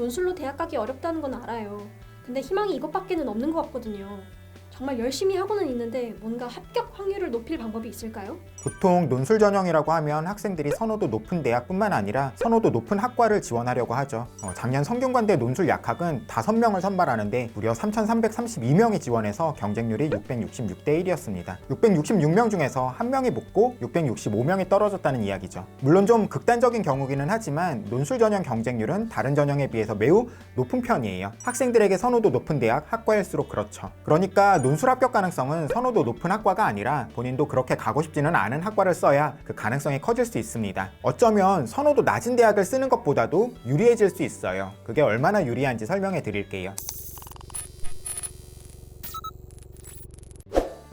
논술로 대학 가기 어렵다는 건 알아요. 근데 희망이 이것밖에는 없는 것 같거든요. 정말 열심히 하고는 있는데 뭔가 합격 확률을 높일 방법이 있을까요? 보통 논술 전형이라고 하면 학생들이 선호도 높은 대학뿐만 아니라 선호도 높은 학과를 지원하려고 하죠. 어, 작년 성균관대 논술 약학은 5명을 선발하는데 무려 3,332명이 지원해서 경쟁률이 666대 1이었습니다. 666명 중에서 한 명이 붙고 665명이 떨어졌다는 이야기죠. 물론 좀 극단적인 경우기는 하지만 논술 전형 경쟁률은 다른 전형에 비해서 매우 높은 편이에요. 학생들에게 선호도 높은 대학, 학과일수록 그렇죠. 그러니까 논술 합격 가능성은 선호도 높은 학과가 아니라 본인도 그렇게 가고 싶지는 않은 학과를 써야 그 가능성이 커질 수 있습니다. 어쩌면 선호도 낮은 대학을 쓰는 것보다도 유리해질 수 있어요. 그게 얼마나 유리한지 설명해 드릴게요.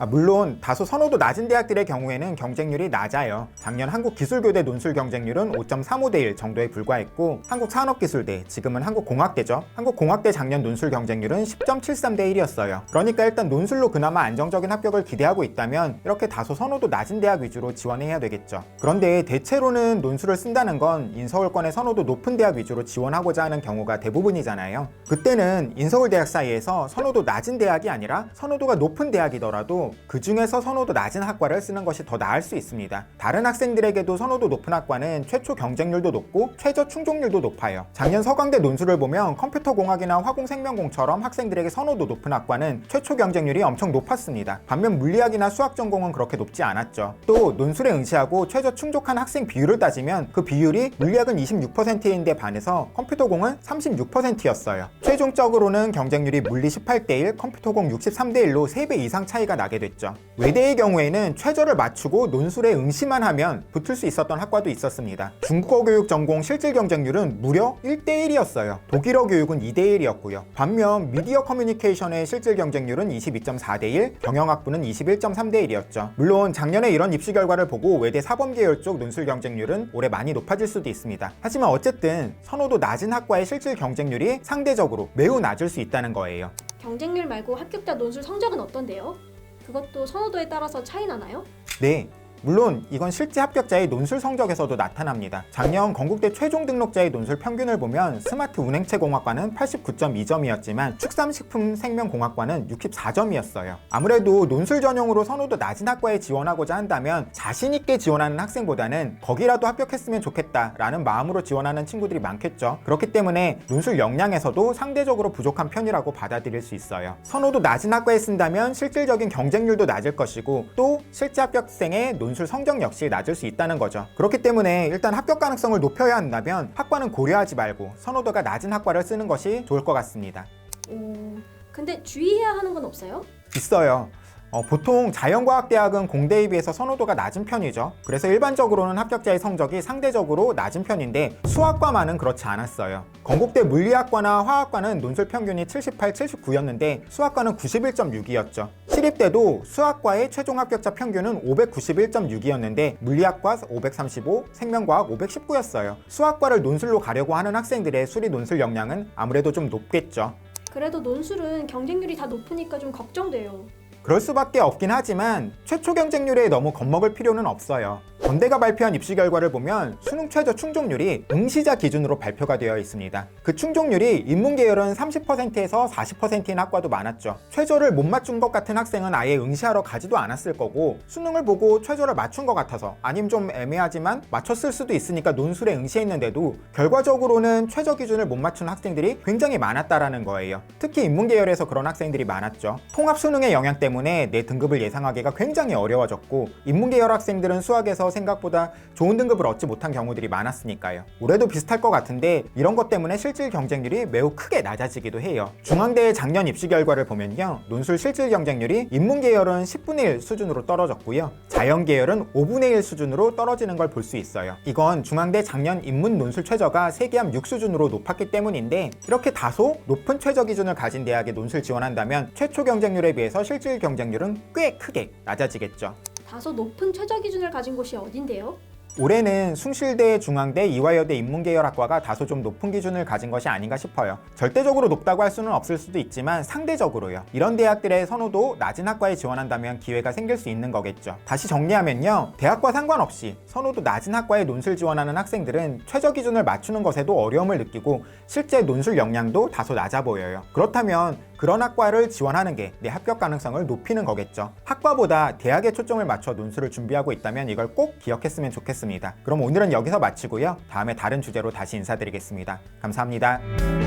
아, 물론 다소 선호도 낮은 대학들의 경우에는 경쟁률이 낮아요. 작년 한국기술교대 논술 경쟁률은 5.35대 1 정도에 불과했고 한국산업기술대, 지금은 한국공학대죠. 한국공학대 작년 논술 경쟁률은 10.73대 1이었어요. 그러니까 일단 논술로 그나마 안정적인 합격을 기대하고 있다면 이렇게 다소 선호도 낮은 대학 위주로 지원해야 되겠죠. 그런데 대체로는 논술을 쓴다는 건 인서울권의 선호도 높은 대학 위주로 지원하고자 하는 경우가 대부분이잖아요. 그때는 인서울 대학 사이에서 선호도 낮은 대학이 아니라 선호도가 높은 대학이더라도 그 중에서 선호도 낮은 학과를 쓰는 것이 더 나을 수 있습니다. 다른 학생들에게도 선호도 높은 학과는 최초 경쟁률도 높고 최저 충족률도 높아요. 작년 서강대 논술을 보면 컴퓨터공학이나 화공생명공처럼 학생들에게 선호도 높은 학과는 최초 경쟁률이 엄청 높았습니다. 반면 물리학이나 수학 전공은 그렇게 높지 않았죠. 또 논술에 응시하고 최저 충족한 학생 비율을 따지면 그 비율이 물리학은 26%인데 반해서 컴퓨터공은 36%였어요. 최종적으로는 경쟁률이 물리 18대 1, 컴퓨터공 63대 1로 3배 이상 차이가 나게 됐죠. 외대의 경우에는 최저를 맞추고 논술에 응시만 하면 붙을 수 있었던 학과도 있었습니다. 중국어 교육 전공 실질 경쟁률은 무려 1대 1이었어요. 독일어 교육은 2대 1이었고요. 반면 미디어 커뮤니케이션의 실질 경쟁률은 22.4대 1, 경영학부는 21.3대 1이었죠. 물론 작년에 이런 입시 결과를 보고 외대 사범 계열 쪽 논술 경쟁률은 올해 많이 높아질 수도 있습니다. 하지만 어쨌든 선호도 낮은 학과의 실질 경쟁률이 상대적으로 매우 낮을 수 있다는 거예요. 경쟁률 말고 합격자 논술 성적은 어떤데요? 그것도 선호도에 따라서 차이 나나요? 네. 물론 이건 실제 합격자의 논술 성적에서도 나타납니다. 작년 건국대 최종 등록자의 논술 평균을 보면 스마트 운행체 공학과는 89.2점이었지만 축산식품 생명공학과는 64점이었어요. 아무래도 논술 전형으로 선호도 낮은 학과에 지원하고자 한다면 자신 있게 지원하는 학생보다는 거기라도 합격했으면 좋겠다라는 마음으로 지원하는 친구들이 많겠죠. 그렇기 때문에 논술 역량에서도 상대적으로 부족한 편이라고 받아들일 수 있어요. 선호도 낮은 학과에 쓴다면 실질적인 경쟁률도 낮을 것이고 또 실제 합격생의 논술 성적 역시 낮을 수 있다는 거죠. 그렇기 때문에 일단 합격 가능성을 높여야 한다면 학과는 고려하지 말고 선호도가 낮은 학과를 쓰는 것이 좋을 것 같습니다. 오, 근데 주의해야 하는 건 없어요? 있어요. 어, 보통 자연과학대학은 공대에 비해서 선호도가 낮은 편이죠. 그래서 일반적으로는 합격자의 성적이 상대적으로 낮은 편인데 수학과만은 그렇지 않았어요. 건국대 물리학과나 화학과는 논술 평균이 78, 79였는데 수학과는 91.6이었죠. 시립대도 수학과의 최종 합격자 평균은 591.6이었는데 물리학과 535, 생명과학 519였어요. 수학과를 논술로 가려고 하는 학생들의 수리 논술 역량은 아무래도 좀 높겠죠. 그래도 논술은 경쟁률이 다 높으니까 좀 걱정돼요. 그럴 수밖에 없긴 하지만 최초 경쟁률에 너무 겁먹을 필요는 없어요. 건대가 발표한 입시 결과를 보면 수능 최저 충족률이 응시자 기준으로 발표가 되어 있습니다. 그 충족률이 인문 계열은 30%에서 40%인 학과도 많았죠. 최저를 못 맞춘 것 같은 학생은 아예 응시하러 가지도 않았을 거고 수능을 보고 최저를 맞춘 것 같아서 아님 좀 애매하지만 맞췄을 수도 있으니까 논술에 응시했는데도 결과적으로는 최저 기준을 못 맞춘 학생들이 굉장히 많았다라는 거예요. 특히 인문 계열에서 그런 학생들이 많았죠. 통합 수능의 영향 때문에 내 등급을 예상하기가 굉장히 어려워졌고 인문 계열 학생들은 수학에서 생각보다 좋은 등급을 얻지 못한 경우들이 많았으니까요. 올해도 비슷할 것 같은데 이런 것 때문에 실질 경쟁률이 매우 크게 낮아지기도 해요. 중앙대의 작년 입시 결과를 보면요. 논술 실질 경쟁률이 인문 계열은 10분의 1 수준으로 떨어졌고요. 자연 계열은 5분의 1 수준으로 떨어지는 걸 볼 수 있어요. 이건 중앙대 작년 인문 논술 최저가 세계함 6 수준으로 높았기 때문인데 이렇게 다소 높은 최저 기준을 가진 대학에 논술 지원한다면 최초 경쟁률에 비해서 실질 경쟁률은 꽤 크게 낮아지겠죠. 다소 높은 최저 기준을 가진 곳이 어딘데요? 올해는 숭실대, 중앙대, 이화여대 인문계열학과가 다소 좀 높은 기준을 가진 것이 아닌가 싶어요. 절대적으로 높다고 할 수는 없을 수도 있지만 상대적으로요. 이런 대학들의 선호도 낮은 학과에 지원한다면 기회가 생길 수 있는 거겠죠. 다시 정리하면요. 대학과 상관없이 선호도 낮은 학과에 논술 지원하는 학생들은 최저 기준을 맞추는 것에도 어려움을 느끼고 실제 논술 역량도 다소 낮아 보여요. 그렇다면 그런 학과를 지원하는 게 내 합격 가능성을 높이는 거겠죠. 학과보다 대학에 초점을 맞춰 논술을 준비하고 있다면 이걸 꼭 기억했으면 좋겠습니다. 그럼 오늘은 여기서 마치고요. 다음에 다른 주제로 다시 인사드리겠습니다. 감사합니다.